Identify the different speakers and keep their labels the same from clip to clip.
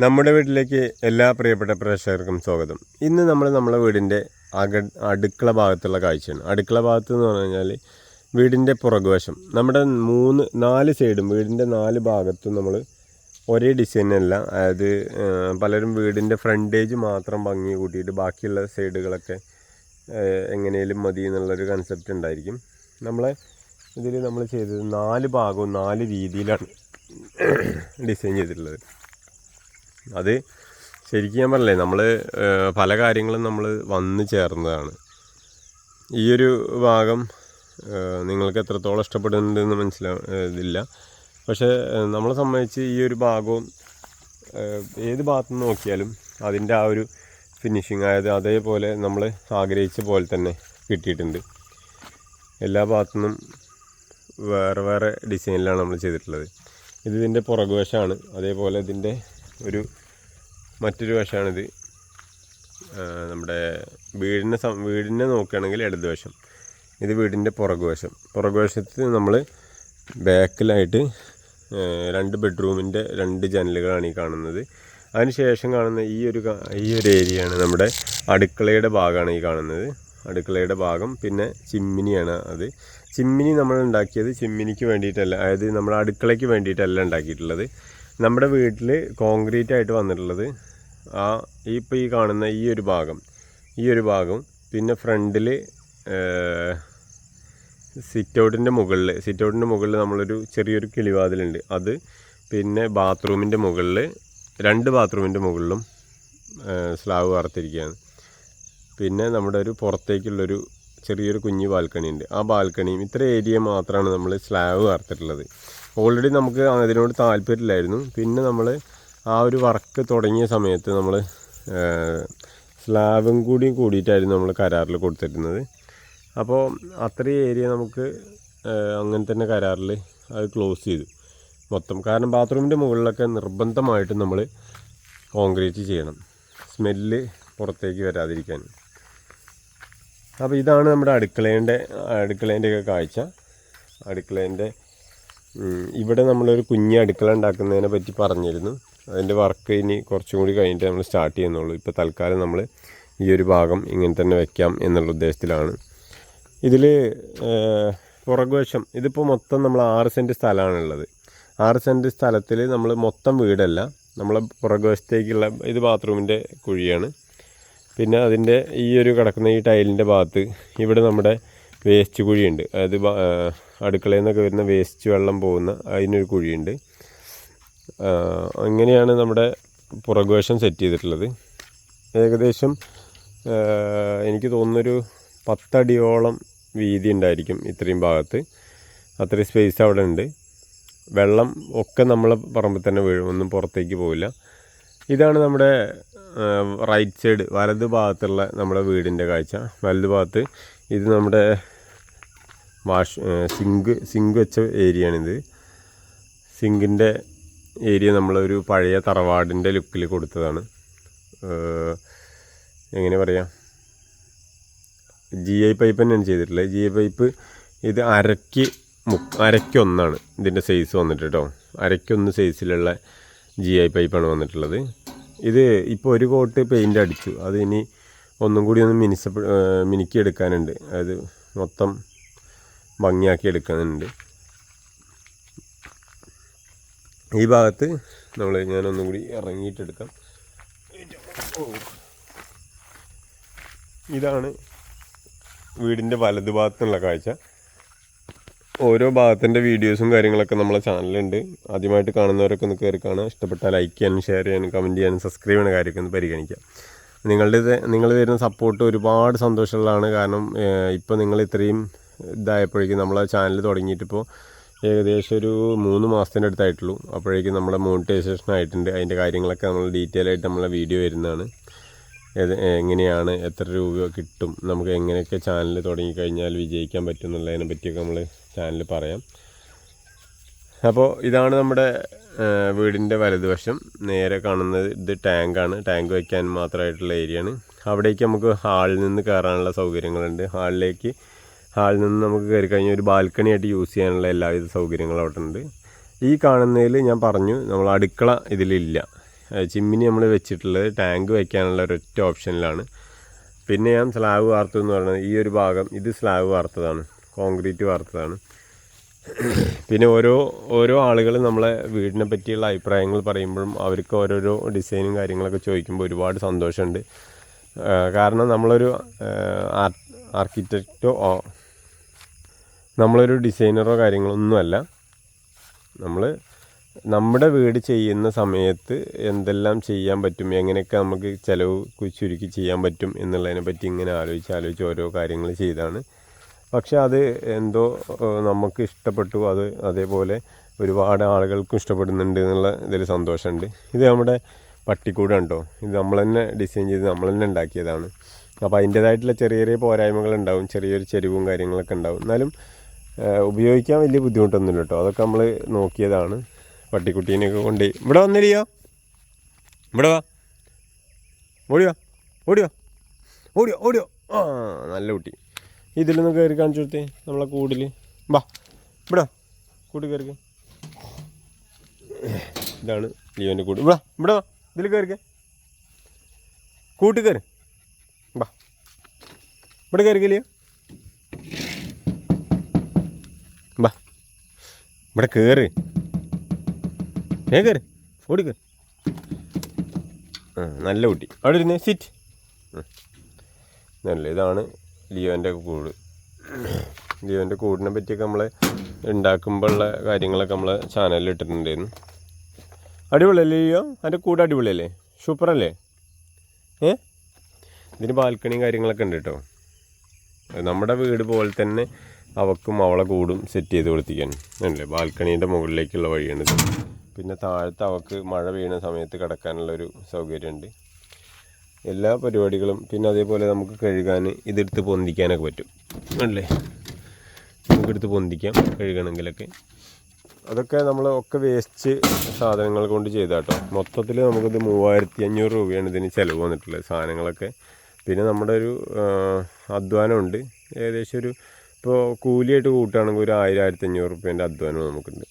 Speaker 1: നമ്മുടെ വീട്ടിലേക്ക് എല്ലാ പ്രിയപ്പെട്ട പ്രേക്ഷകർക്കും സ്വാഗതം. ഇന്ന് നമ്മൾ നമ്മുടെ വീടിന്റെ അക അടുക്കള ഭാഗത്തുള്ള കാഴ്ചയാണ്. അടുക്കള ഭാഗത്ത് എന്ന് പറഞ്ഞു കഴിഞ്ഞാൽ വീടിന്റെ പുറകുവശം. നമ്മുടെ മൂന്ന് നാല് സൈഡും വീടിന്റെ നാല് ഭാഗത്തും നമ്മൾ ഒരേ ഡിസൈനല്ല അതായത് പലരും വീടിന്റെ ഫ്രണ്ടേജ് മാത്രം ഭംഗി കൂട്ടിയിട്ട് ബാക്കിയുള്ള സൈഡുകളൊക്കെ എങ്ങനെയും മതി എന്നുള്ളൊരു കൺസെപ്റ്റ് ഉണ്ടായിരിക്കും. നമ്മളെ ഇതിൽ നമ്മൾ ചെയ്തത് നാല് ഭാഗവും നാല് രീതിയിലാണ് ഡിസൈൻ ചെയ്തിട്ടുള്ളത്. അത് ശരിക്കും ഞാൻ പറഞ്ഞില്ലേ നമ്മൾ പല കാര്യങ്ങളും നമ്മൾ വന്നു ചേർന്നതാണ്. ഈ ഒരു ഭാഗം നിങ്ങൾക്ക് എത്രത്തോളം ഇഷ്ടപ്പെടുന്നുണ്ടെന്ന് മനസ്സിലാവില്ല പക്ഷേ ഏഹ്, നമ്മളെ സംബന്ധിച്ച് ഈ ഒരു ഭാഗവും ഏത് ഭാഗത്ത് നിന്ന് നോക്കിയാലും അതിന്റെ ആ ഒരു ഫിനിഷിങ് ആയത് അതേപോലെ നമ്മൾ ആഗ്രഹിച്ച പോലെ തന്നെ കിട്ടിയിട്ടുണ്ട്. എല്ലാ ഭാഗത്തു നിന്നും വേറെ വേറെ ഡിസൈനിലാണ് നമ്മൾ ചെയ്തിട്ടുള്ളത്. ഇത് ഇതിന്റെ പുറകുവശമാണ് അതേപോലെ ഇതിന്റെ ഒരു മറ്റൊരു വശമാണിത്. നമ്മുടെ വീടിനെ വീടിനെ നോക്കുകയാണെങ്കിൽ ഇടതുവശം. ഇത് വീടിന്റെ പുറകുവശം. പുറകുവശത്ത് നമ്മൾ ബാക്കിലായിട്ട് രണ്ട് ബെഡ്റൂമിന്റെ രണ്ട് ജനലുകളാണ് ഈ കാണുന്നത്. അതിനുശേഷം കാണുന്ന ഈ ഒരു ഈ ഒരു ഏരിയയാണ് നമ്മുടെ അടുക്കളയുടെ ഭാഗമാണ് ഈ കാണുന്നത്. അടുക്കളയുടെ ഭാഗം പിന്നെ ചിമ്മിനിയാണ് അത്. ചിമ്മിനി നമ്മൾ ഉണ്ടാക്കിയത് ചിമ്മിനിക്ക് വേണ്ടിയിട്ടല്ല അതായത് നമ്മൾ അടുക്കളയ്ക്ക് വേണ്ടിയിട്ടല്ല ഉണ്ടാക്കിയിട്ടുള്ളത്. നമ്മുടെ വീട്ടിൽ കോൺക്രീറ്റ് ആയിട്ട് വന്നിട്ടുള്ളത് ആ ഇപ്പോൾ ഈ കാണുന്ന ഈ ഒരു ഭാഗം ഈ ഒരു ഭാഗം പിന്നെ ഫ്രണ്ടിൽ സിറ്റ് ഔട്ടിന്റെ മുകളിൽ സിറ്റ് ഔട്ടിന്റെ മുകളിൽ നമ്മളൊരു ചെറിയൊരു കിളിവാതിലുണ്ട്. അത് പിന്നെ ബാത്റൂമിന്റെ മുകളിൽ രണ്ട് ബാത്റൂമിന്റെ മുകളിലും സ്ലാബ് വാർത്തിരിക്കുകയാണ്. പിന്നെ നമ്മുടെ ഒരു പുറത്തേക്കുള്ളൊരു ചെറിയൊരു കുഞ്ഞ് ബാൽക്കണി ഉണ്ട്. ആ ബാൽക്കണിയും ഇത്ര ഏരിയ മാത്രമാണ് നമ്മൾ സ്ലാബ് വാർത്തിട്ടുള്ളത്. ഓൾറെഡി നമുക്ക് അതിനോട് താല്പര്യമില്ലായിരുന്നു. പിന്നെ നമ്മൾ ആ ഒരു വർക്ക് തുടങ്ങിയ സമയത്ത് നമ്മൾ സ്ലാബും കൂടി കൂടിയിട്ടായിരുന്നു നമ്മൾ കരാറിൽ കൊടുത്തിരുന്നത്. അപ്പോൾ അത്രയും ഏരിയ നമുക്ക് അങ്ങനെ തന്നെ കരാറിൽ അത് ക്ലോസ് ചെയ്തു. മൊത്തം കാരണം ബാത്റൂമിന്റെ മുകളിലൊക്കെ നിർബന്ധമായിട്ട് നമ്മൾ കോൺക്രീറ്റ് ചെയ്യണം. സ്മെല്ല് പുറത്തേക്ക് വരാതിരിക്കാൻ. അപ്പോൾ ഇതാണ് നമ്മുടെ അടുക്കളേന്റെ അടുക്കളേന്റെയൊക്കെ കാഴ്ച. അടുക്കളേന്റെ ഇവിടെ നമ്മളൊരു കുഞ്ഞി അടുക്കള ഉണ്ടാക്കുന്നതിനെ പറ്റി പറഞ്ഞിരുന്നു. അതിന്റെ വർക്ക് ഇനി കുറച്ചും കൂടി കഴിഞ്ഞിട്ട് നമ്മൾ സ്റ്റാർട്ട് ചെയ്യുന്നുള്ളൂ. ഇപ്പോൾ തൽക്കാലം നമ്മൾ ഈ ഒരു ഭാഗം ഇങ്ങനെ തന്നെ വെക്കാം എന്നുള്ള ഉദ്ദേശത്തിലാണ്. ഇതിൽ പുറകുവശം ഇതിപ്പോൾ മൊത്തം നമ്മൾ ആറ് സെന്റ് സ്ഥലമാണുള്ളത് ആറ് സെന്റ് സ്ഥലത്തിൽ നമ്മൾ മൊത്തം വീടല്ല. നമ്മളെ പുറകുവശത്തേക്കുള്ള ഇത് ബാത്റൂമിന്റെ കുഴിയാണ്. പിന്നെ അതിന്റെ ഈ ഒരു കിടക്കുന്ന ഈ ടൈലിന്റെ ഭാഗത്ത് ഇവിടെ നമ്മുടെ വേസ്റ്റ് കുഴിയുണ്ട്. അതായത് അടുക്കളയിൽ നിന്നൊക്കെ വരുന്ന വേസ്റ്റ് വെള്ളം പോകുന്ന അതിനൊരു കുഴിയുണ്ട്. അങ്ങനെയാണ് നമ്മുടെ പുറകുവശം സെറ്റ് ചെയ്തിട്ടുള്ളത്. ഏകദേശം എനിക്ക് തോന്നുന്നൊരു പത്തടിയോളം വീതി ഉണ്ടായിരിക്കും ഇത്രയും ഭാഗത്ത്. അത്രയും സ്പേസ് അവിടെ ഉണ്ട്. വെള്ളം ഒക്കെ നമ്മൾ പറമ്പിൽ തന്നെ വീഴും ഒന്നും പുറത്തേക്ക് പോവില്ല. ഇതാണ് നമ്മുടെ റൈറ്റ് സൈഡ് വലത് ഭാഗത്തുള്ള നമ്മുടെ വീടിന്റെ കാഴ്ച. വലത് ഭാഗത്ത് ഇത് നമ്മുടെ വാഷ് സിങ്ക് സിങ്ക് വെച്ച ഏരിയയാണിത്. സിങ്കിന്റെ ഏരിയ നമ്മളൊരു പഴയ തറവാടിന്റെ ലുക്കിൽ കൊടുത്തതാണ്. എങ്ങനെ പറയാം? ജി ഐ പൈപ്പ് തന്നെയാണ് ചെയ്തിട്ടുള്ളത് ജി ഐ പൈപ്പ് ഇത് അരയ്ക്ക് മു അരയ്ക്കൊന്നാണ് ഇതിന്റെ സൈസ് വന്നിട്ട് കേട്ടോ അരയ്ക്കൊന്ന് സൈസിലുള്ള ജി ഐ പൈപ്പാണ് വന്നിട്ടുള്ളത്. ഇത് ഇപ്പോൾ ഒരു കോട്ട് പെയിന്റ് അടിച്ചു. അത് ഇനി ഒന്നും കൂടി ഒന്ന് മിനിസ മിനുക്കി എടുക്കാനുണ്ട്. അതായത് മൊത്തം ഭംഗിയാക്കി എടുക്കുന്നുണ്ട്. ഈ ഭാഗത്ത് നമ്മൾ ഞാനൊന്നും കൂടി ഇറങ്ങിയിട്ടെടുക്കാം. ഇതാണ് വീടിന്റെ വലതുഭാഗത്തുള്ള കാഴ്ച. ഓരോ ഭാഗത്തിന്റെ വീഡിയോസും കാര്യങ്ങളൊക്കെ നമ്മളെ ചാനലുണ്ട് ആദ്യമായിട്ട് കാണുന്നവരൊക്കെ ഒന്ന് കയറി കാണുക. ഇഷ്ടപ്പെട്ടാൽ ലൈക്ക് ചെയ്യാനും ഷെയർ ചെയ്യാനും കമന്റ് ചെയ്യാനും സബ്സ്ക്രൈബ് ചെയ്യുന്ന കാര്യമൊക്കെ ഒന്ന് പരിഗണിക്കാം. നിങ്ങളുടെ നിങ്ങൾ തരുന്ന സപ്പോർട്ട് ഒരുപാട് സന്തോഷമുള്ളതാണ്. കാരണം ഇപ്പോൾ നിങ്ങൾ ഇത്രയും ഇതായപ്പോഴേക്കും നമ്മൾ ആ ചാനൽ തുടങ്ങിയിട്ടിപ്പോൾ ഏകദേശം ഒരു മൂന്ന് മാസത്തിന്റെ അടുത്തായിട്ടുള്ളൂ. അപ്പോഴേക്കും നമ്മുടെ മോണിറ്റൈസേഷൻ ആയിട്ടുണ്ട്. അതിന്റെ കാര്യങ്ങളൊക്കെ നമ്മൾ ഡീറ്റെയിൽ ആയിട്ട് നമ്മളെ വീഡിയോ വരുന്നതാണ്. എങ്ങനെയാണ് എത്ര രൂപ കിട്ടും നമുക്ക് എങ്ങനെയൊക്കെ ചാനൽ തുടങ്ങിക്കഴിഞ്ഞാൽ വിജയിക്കാൻ പറ്റും എന്നുള്ളതിനെ പറ്റിയൊക്കെ നമ്മൾ ചാനൽ പറയാം. അപ്പോൾ ഇതാണ് നമ്മുടെ വീടിന്റെ വലതുവശം. നേരെ കാണുന്നത് ഇത് ടാങ്കാണ് ടാങ്ക് വയ്ക്കാൻ മാത്രമായിട്ടുള്ള ഏരിയയാണ് അവിടേക്ക് നമുക്ക് ഹാളിൽ നിന്ന് കയറാനുള്ള സൗകര്യങ്ങളുണ്ട്. ഹാളിലേക്ക് ഹാളിൽ നിന്ന് നമുക്ക് കയറി കഴിഞ്ഞാൽ ഒരു ബാൽക്കണി ആയിട്ട് യൂസ് ചെയ്യാനുള്ള എല്ലാവിധ സൗകര്യങ്ങളും അവിടെ ഉണ്ട്. ഈ കാണുന്നതിൽ ഞാൻ പറഞ്ഞു നമ്മൾ അടുക്കള ഇതിലില്ല. ചിമ്മിനി നമ്മൾ വെച്ചിട്ടുള്ളത് ടാങ്ക് വയ്ക്കാനുള്ള ഒരൊറ്റ ഓപ്ഷനിലാണ്. പിന്നെ ഞാൻ സ്ലാബ് വാർത്തു എന്ന് പറയുന്നത് ഈ ഒരു ഭാഗം ഇത് സ്ലാബ് വാർത്തതാണ് കോൺക്രീറ്റ് വാർത്തതാണ്. പിന്നെ ഓരോ ഓരോ ആളുകൾ നമ്മളെ വീടിനെ പറ്റിയുള്ള അഭിപ്രായങ്ങൾ പറയുമ്പോഴും അവർക്ക് ഓരോരോ ഡിസൈനും കാര്യങ്ങളൊക്കെ ചോദിക്കുമ്പോൾ ഒരുപാട് സന്തോഷമുണ്ട്. കാരണം നമ്മളൊരു ആർക്കിടെക്റ്റോ നമ്മളൊരു ഡിസൈനറോ കാര്യങ്ങളൊന്നുമല്ല നമ്മൾ നമ്മുടെ വീട് ചെയ്യുന്ന സമയത്ത് എന്തെല്ലാം ചെയ്യാൻ പറ്റും എങ്ങനെയൊക്കെ നമുക്ക് ചിലവ് ചുരുക്കി ചെയ്യാൻ പറ്റും എന്നുള്ളതിനെ പറ്റി ഇങ്ങനെ ആലോചിച്ച് ആലോചിച്ച് ഓരോ കാര്യങ്ങൾ ചെയ്താണ്. പക്ഷെ അത് എന്തോ നമുക്ക് ഇഷ്ടപ്പെട്ടു. അത് അതേപോലെ ഒരുപാട് ആളുകൾക്കും ഇഷ്ടപ്പെടുന്നുണ്ട് എന്നുള്ള ഇതിൽ സന്തോഷമുണ്ട്. ഇത് നമ്മുടെ പട്ടിക്കൂട് കണ്ടോ ഇത് നമ്മൾ തന്നെ ഡിസൈൻ ചെയ്ത് നമ്മൾ തന്നെ ഉണ്ടാക്കിയതാണ്. അപ്പോൾ അതിന്റേതായിട്ടുള്ള ചെറിയ ചെറിയ പോരായ്മകൾ ഉണ്ടാവും ചെറിയൊരു ചെരിവും കാര്യങ്ങളൊക്കെ ഉണ്ടാവും. എന്നാലും ഉപയോഗിക്കാൻ വലിയ ബുദ്ധിമുട്ടൊന്നുമില്ല കേട്ടോ. അതൊക്കെ നമ്മൾ നോക്കിയതാണ്. പട്ടിക്കുട്ടീനെയൊക്കെ കൊണ്ട് ഇവിടെ വന്നില്ലയോ ഇവിടെ വാ. ഓടിയോ ഓടിയോ ഓടിയോ ഓടിയോ ആ നല്ല കുട്ടി. ഇതിലൊന്ന് കയറി കാണിച്ചു കൊടുത്തേ നമ്മളെ കൂടിൽ വാ ഇവിടെ വാ. കൂടി കയറിക്ക. ഇതാണ് ലിയോന്റെ കൂട്. ഇവിടെ ഇവിടെ വാ. ഇതിൽ കയറിക്ക. കൂട്ടി കയറി. വാ ഇവിടെ കയറിക്ക ലിയോ. ഇവിടെ കയറ് ഏ കയറി ഓടി കയറി ആ നല്ല കുട്ടി. അവിടെ ഇരുന്ന് സിറ്റ് നല്ല ഇതാണ് ലിയോന്റെ കൂട്. ലിയോന്റെ കൂടിനെ പറ്റിയൊക്കെ നമ്മൾ ഉണ്ടാക്കുമ്പോഴുള്ള കാര്യങ്ങളൊക്കെ നമ്മൾ ചാനലിൽ ഇട്ടിട്ടുണ്ടായിരുന്നു. അടിപൊളിയല്ലേ ലിയോ? അതിന്റെ കൂട് അടിപൊളിയല്ലേ? സൂപ്പറല്ലേ? ഏ? ഇതിന് ബാൽക്കണിയും കാര്യങ്ങളൊക്കെ ഉണ്ട് കേട്ടോ. നമ്മുടെ വീട് പോലെ തന്നെ അവക്കും അവളെ കൂടും സെറ്റ് ചെയ്ത് കൊടുത്തിക്കാൻ അല്ലേ ബാൽക്കണീന്റെ മുകളിലേക്കുള്ള വഴിയാണിത്. പിന്നെ താഴത്തെ അവക്ക് മഴ വീണ സമയത്ത് കിടക്കാനുള്ളൊരു സൗകര്യമുണ്ട്. എല്ലാ പരിപാടികളും പിന്നെ അതേപോലെ നമുക്ക് കഴുകാൻ ഇതെടുത്ത് പൊന്തിക്കാനൊക്കെ പറ്റും. അല്ലേ നമുക്കെടുത്ത് പൊന്തിക്കാം കഴുകണമെങ്കിലൊക്കെ. അതൊക്കെ നമ്മൾ ഒക്കെ വേസ്റ്റ് സാധനങ്ങൾ കൊണ്ട് ചെയ്താട്ടോ. മൊത്തത്തിൽ നമുക്കിത് മൂവായിരത്തി അഞ്ഞൂറ് രൂപയാണ് ഇതിന് ചിലവ് വന്നിട്ടുള്ളത് സാധനങ്ങളൊക്കെ. പിന്നെ നമ്മുടെ ഒരു അധ്വാനമുണ്ട്. ഏകദേശം ഒരു ഇപ്പോൾ കൂലിയായിട്ട് കൂട്ടുകയാണെങ്കിൽ ഒരു ആയിരം ആയിരത്തി അഞ്ഞൂറ് റുപ്യേന്റെ അധ്വാനം നമുക്കുണ്ട്.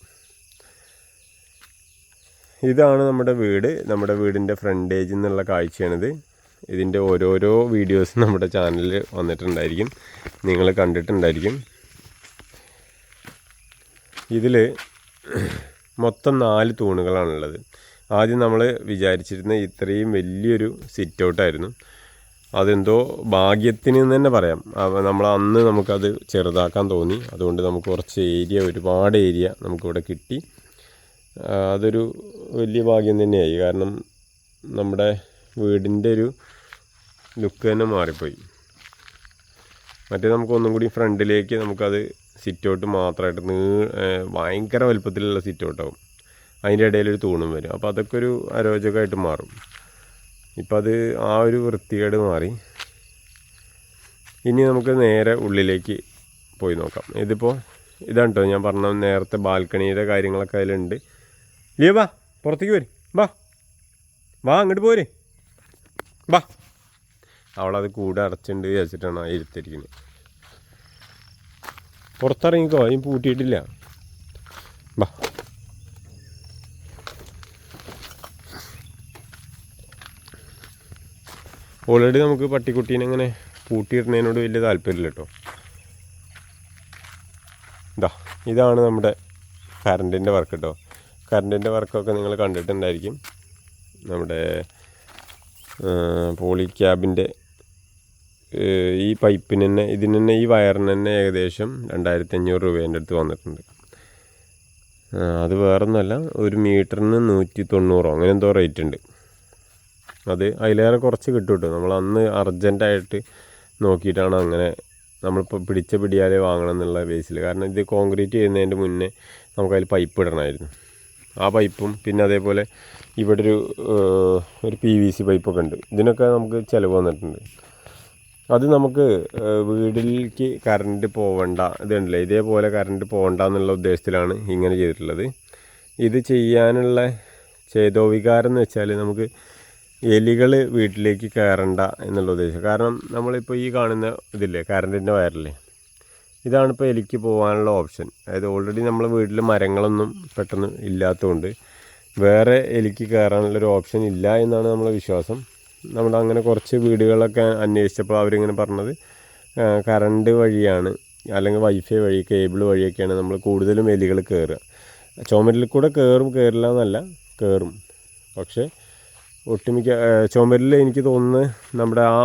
Speaker 1: ഇതാണ് നമ്മുടെ വീട്. നമ്മുടെ വീടിന്റെ ഫ്രണ്ടേജ് എന്നുള്ള കാഴ്ചയാണിത്. ഇതിന്റെ ഓരോരോ വീഡിയോസ് നമ്മുടെ ചാനലിൽ വന്നിട്ടുണ്ടായിരിക്കും. നിങ്ങൾ കണ്ടിട്ടുണ്ടായിരിക്കും. ഇതിൽ മൊത്തം നാല് തൂണുകളാണുള്ളത്. ആദ്യം നമ്മൾ വിചാരിച്ചിരുന്ന ഇത്രയും വലിയൊരു സിറ്റ് ഔട്ടായിരുന്നു അതെന്തോ ഭാഗ്യത്തിന് തന്നെ പറയാം. നമ്മൾ അന്ന് നമുക്കത് ചെറുതാക്കാൻ തോന്നി. അതുകൊണ്ട് നമുക്ക് കുറച്ച് ഏരിയ ഒരുപാട് ഏരിയ നമുക്കിവിടെ കിട്ടി. അതൊരു വലിയ ഭാഗ്യം തന്നെയായി. കാരണം നമ്മുടെ വീടിന്റെ ഒരു ലുക്ക് തന്നെ മാറിപ്പോയി. മറ്റേ നമുക്ക് ഒന്നും കൂടി ഫ്രണ്ടിലേക്ക് നമുക്കത് സിറ്റ് ഔട്ട് മാത്രമായിട്ട് നീ ഭയങ്കര വലുപ്പത്തിലുള്ള സിറ്റ് ഔട്ടാവും അതിന്റെ ഇടയിലൊരു തൂണും വരും. അപ്പോൾ അതൊക്കെ ഒരു അരോചകമായിട്ട് മാറും. ഇപ്പം അത് ആ ഒരു വൃത്തികേട് മാറി. ഇനി നമുക്ക് നേരെ ഉള്ളിലേക്ക് പോയി നോക്കാം. ഇതിപ്പോൾ ഇതാണ് കേട്ടോ ഞാൻ പറഞ്ഞ നേരത്തെ ബാൽക്കണിയുടെ കാര്യങ്ങളൊക്കെ അതിലുണ്ട്. ലിയോ വാ പുറത്തേക്ക് വരും. വാ വാ അങ്ങോട്ട് പോര്. വാ അവളത് കൂടെ അടച്ചിട്ടുണ്ട് വിചാരിച്ചിട്ടാണ് ആ ഇരുത്തിരിക്കുന്നത് പുറത്തിറങ്ങിക്കോ അതിന് പൂട്ടിയിട്ടില്ല. വാ ഓൾറെഡി നമുക്ക് പട്ടിക്കുട്ടീനെ ഇങ്ങനെ പൂട്ടിയിടുന്നതിനോട് വലിയ താല്പര്യമില്ല കേട്ടോ. ഇതാ ഇതാണ് നമ്മുടെ കറണ്ടിന്റെ വർക്ക് കേട്ടോ. കറണ്ടിന്റെ വർക്കൊക്കെ നിങ്ങൾ കണ്ടിട്ടുണ്ടായിരിക്കും. നമ്മുടെ പോളി ക്യാബിന്റെ ഈ പൈപ്പിന് തന്നെ ഇതിന് തന്നെ ഈ വയറിന് തന്നെ ഏകദേശം രണ്ടായിരത്തി അഞ്ഞൂറ് രൂപേന്റെ അടുത്ത് വന്നിട്ടുണ്ട്. അത് വേറൊന്നുമല്ല ഒരു മീറ്ററിന് നൂറ്റി തൊണ്ണൂറോ അങ്ങനെ എന്തോ റേറ്റ് ഉണ്ട്. അത് അതിലേറെ കുറച്ച് കിട്ടും കേട്ടോ നമ്മൾ അന്ന് അർജന്റായിട്ട് നോക്കിയിട്ടാണ് അങ്ങനെ നമ്മളിപ്പോൾ പിടിച്ച പിടിയാലേ വാങ്ങണം എന്നുള്ള ബേസിൽ കാരണം ഇത് കോൺക്രീറ്റ് ചെയ്യുന്നതിന്റെ മുന്നേ നമുക്കതിൽ പൈപ്പ് ഇടണമായിരുന്നു. ആ പൈപ്പും പിന്നെ അതേപോലെ ഇവിടെ ഒരു ഒരു പി വി സി പൈപ്പൊക്കെ ഉണ്ട്. ഇതിനൊക്കെ നമുക്ക് ചിലവ് വന്നിട്ടുണ്ട്. അത് നമുക്ക് വീടിലേക്ക് കറണ്ട് പോവണ്ട ഇതുണ്ടല്ലേ? ഇതേപോലെ കറണ്ട് പോകണ്ട എന്നുള്ള ഉദ്ദേശത്തിലാണ് ഇങ്ങനെ ചെയ്തിട്ടുള്ളത്. ഇത് ചെയ്യാനുള്ള ചേതോവികാരം എന്ന് വെച്ചാൽ നമുക്ക് എലികൾ വീട്ടിലേക്ക് കയറണ്ട എന്നുള്ള ഉദ്ദേശം. കാരണം നമ്മളിപ്പോൾ ഈ കാണുന്ന ഇതില്ലേ കറണ്ടിന്റെ വയറില്ലേ? ഇതാണിപ്പോൾ എലിക്ക് പോകാനുള്ള ഓപ്ഷൻ. അതായത് ഓൾറെഡി നമ്മളെ വീട്ടിൽ മരങ്ങളൊന്നും പെട്ടെന്ന് ഇല്ലാത്തതുകൊണ്ട് വേറെ എലിക്ക് കയറാനുള്ളൊരു ഓപ്ഷൻ ഇല്ല എന്നാണ് നമ്മളെ വിശ്വാസം. നമ്മൾ അങ്ങനെ കുറച്ച് വീടുകളൊക്കെ അന്വേഷിച്ചപ്പോൾ അവരിങ്ങനെ പറഞ്ഞത് കറണ്ട് വഴിയാണ് അല്ലെങ്കിൽ വൈഫൈ വഴി കേബിൾ വഴിയൊക്കെയാണ് നമ്മൾ കൂടുതലും എലികൾ കയറുക ചുമരിൽ കൂടെ കയറും കയറില്ല എന്നല്ല കയറും പക്ഷേ ഒട്ടുമിക്ക ചുമരിൽ എനിക്ക് തോന്നുന്നത് നമ്മുടെ ആ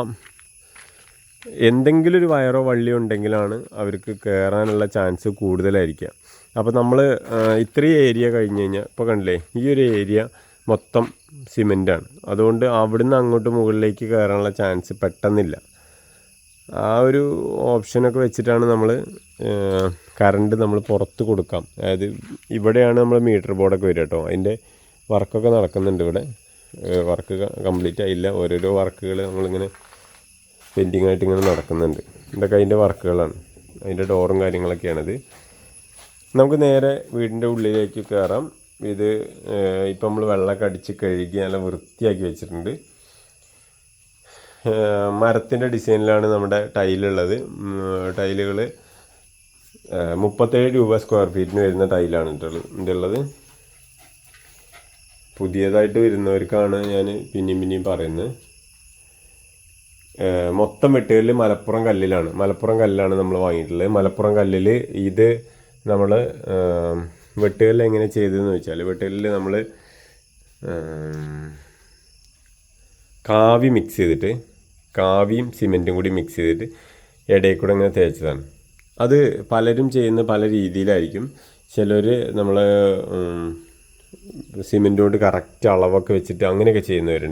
Speaker 1: എന്തെങ്കിലും ഒരു വയറോ വള്ളിയോ ഉണ്ടെങ്കിലാണ് അവർക്ക് കയറാനുള്ള ചാൻസ് കൂടുതലായിരിക്കുക. അപ്പോൾ നമ്മൾ ഇത്രയും ഏരിയ കഴിഞ്ഞ് കഴിഞ്ഞാൽ ഇപ്പോൾ കണ്ടില്ലേ ഈ ഒരു ഏരിയ മൊത്തം സിമെന്റാണ് അതുകൊണ്ട് അവിടുന്ന് അങ്ങോട്ട് മുകളിലേക്ക് കയറാനുള്ള ചാൻസ് പെട്ടെന്നില്ല. ആ ഒരു ഓപ്ഷനൊക്കെ വെച്ചിട്ടാണ് നമ്മൾ കറണ്ട് നമ്മൾ പുറത്ത് കൊടുക്കാം. അതായത് ഇവിടെയാണ് നമ്മൾ മീറ്റർ ബോർഡൊക്കെ വരിക കേട്ടോ. അതിന്റെ വർക്കൊക്കെ നടക്കുന്നുണ്ട് ഇവിടെ. വർക്ക് കംപ്ലീറ്റ് ആയില്ല. ഓരോരോ വർക്കുകൾ നമ്മളിങ്ങനെ പെൻഡിങ് ആയിട്ട് ഇങ്ങനെ നടക്കുന്നുണ്ട്. ഇതൊക്കെ അതിന്റെ വർക്കുകളാണ്. അതിന്റെ ഡോറും കാര്യങ്ങളൊക്കെയാണിത്. നമുക്ക് നേരെ വീടിന്റെ ഉള്ളിലേക്ക് കയറാം. ഇത് ഇപ്പം നമ്മൾ വെള്ളമൊക്കെ അടിച്ച് കഴുകി നല്ല വൃത്തിയാക്കി വെച്ചിട്ടുണ്ട്. മരത്തിന്റെ ഡിസൈനിലാണ് നമ്മുടെ ടൈലുള്ളത്. ടൈലുകൾ മുപ്പത്തേഴ് രൂപ സ്ക്വയർ ഫീറ്റിന് വരുന്ന ടൈലാണ് ഇതുള്ളത്. പുതിയതായിട്ട് വരുന്നവർക്കാണ് ഞാൻ പിന്നെയും പിന്നെയും പറയുന്നത്. മൊത്തം വെട്ടുകല്ല് മലപ്പുറം കല്ലിലാണ്. മലപ്പുറം കല്ലാണ് നമ്മൾ വാങ്ങിയിട്ടുള്ളത്. മലപ്പുറം കല്ലിൽ ഇത് നമ്മൾ വെട്ടുകല്ല് എങ്ങനെ ചെയ്തതെന്ന് വെച്ചാൽ വെട്ടുകല്ലിൽ നമ്മൾ കാവി മിക്സ് ചെയ്തിട്ട് കാവിയും സിമെന്റും കൂടി മിക്സ് ചെയ്തിട്ട് ഇടയിൽ കൂടെ ഇങ്ങനെ തേച്ചതാണ്. അത് പലരും ചെയ്യുന്ന പല രീതിയിലായിരിക്കും. ചിലർ നമ്മൾ സിമെന്റ് കൊണ്ട് കറക്റ്റ് അളവൊക്കെ വെച്ചിട്ട് അങ്ങനെയൊക്കെ ചെയ്യുന്നവരുണ്ട്.